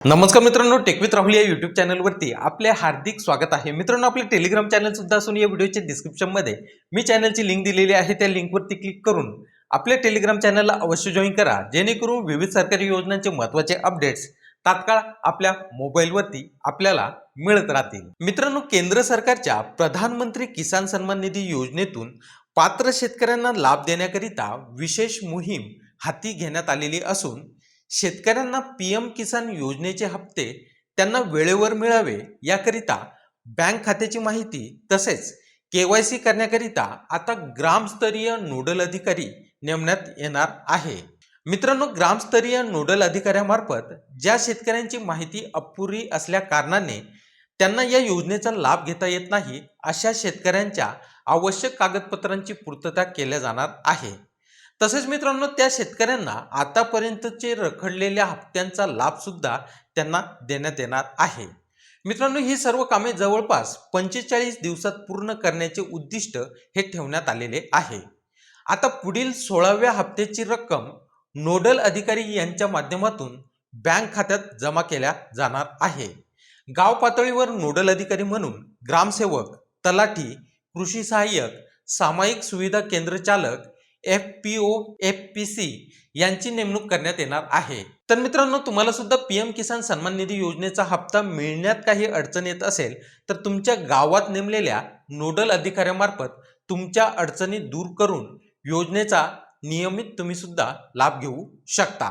नमस्कार मित्रांनो टेकविथ राहुल या युट्यूब चॅनलवरती आपले हार्दिक स्वागत आहे. मित्रांनो आपले टेलिग्राम चॅनल सुद्धा असून या व्हिडिओच्या डिस्क्रिप्शनमध्ये मी चॅनलची लिंक दिलेली आहे. त्या लिंकवरती क्लिक करून आपल्या टेलिग्राम चॅनलला अवश्य जॉईन करा. जेणेकरून विविध सरकारी योजनांचे महत्त्वाचे अपडेट्स तात्काळ आपल्या मोबाईलवरती आपल्याला मिळत राहतील. मित्रांनो केंद्र सरकारच्या प्रधानमंत्री किसान सन्मान निधी योजनेतून पात्र शेतकऱ्यांना लाभ देण्याकरिता विशेष मोहीम हाती घेण्यात आलेली असून शेतकऱ्यांना पी एम किसान योजनेचे हप्ते त्यांना वेळेवर मिळावे याकरिता बँक खात्याची माहिती तसेच के वाय सी करण्याकरिता आता ग्रामस्तरीय नोडल अधिकारी नेमण्यात येणार आहे. मित्रांनो ग्रामस्तरीय नोडल अधिकाऱ्यामार्फत ज्या शेतकऱ्यांची माहिती अपुरी असल्या कारणाने त्यांना या योजनेचा लाभ घेता येत नाही अशा शेतकऱ्यांच्या आवश्यक कागदपत्रांची पूर्तता केल्या जाणार आहे. तसेच मित्रांनो त्या शेतकऱ्यांना आतापर्यंतचे रखडलेल्या हप्त्यांचा लाभ सुद्धा त्यांना देण्यात येणार आहे. मित्रांनो ही सर्व कामे जवळपास पंचेचाळीस दिवसात पूर्ण करण्याचे उद्दिष्ट हे ठेवण्यात आलेले आहे. आता पुढील सोळाव्या हप्त्याची रक्कम नोडल अधिकारी यांच्या माध्यमातून बँक खात्यात जमा केल्या जाणार आहे. गाव पातळीवर नोडल अधिकारी म्हणून ग्रामसेवक तलाठी कृषी सहाय्यक सामायिक सुविधा केंद्र चालक F P O F P C यांची नेमणूक करण्यात येणार आहे. तर मित्रांनो तुम्हाला सुद्धा पी एम किसान सन्मान निधी योजनेचा हप्ता मिळण्यात काही अडचण येत असेल तर तुमच्या गावात नेमलेल्या नोडल अधिकाऱ्यामार्फत तुमच्या अडचणी दूर करून योजनेचा नियमित तुम्ही सुद्धा लाभ घेऊ शकता.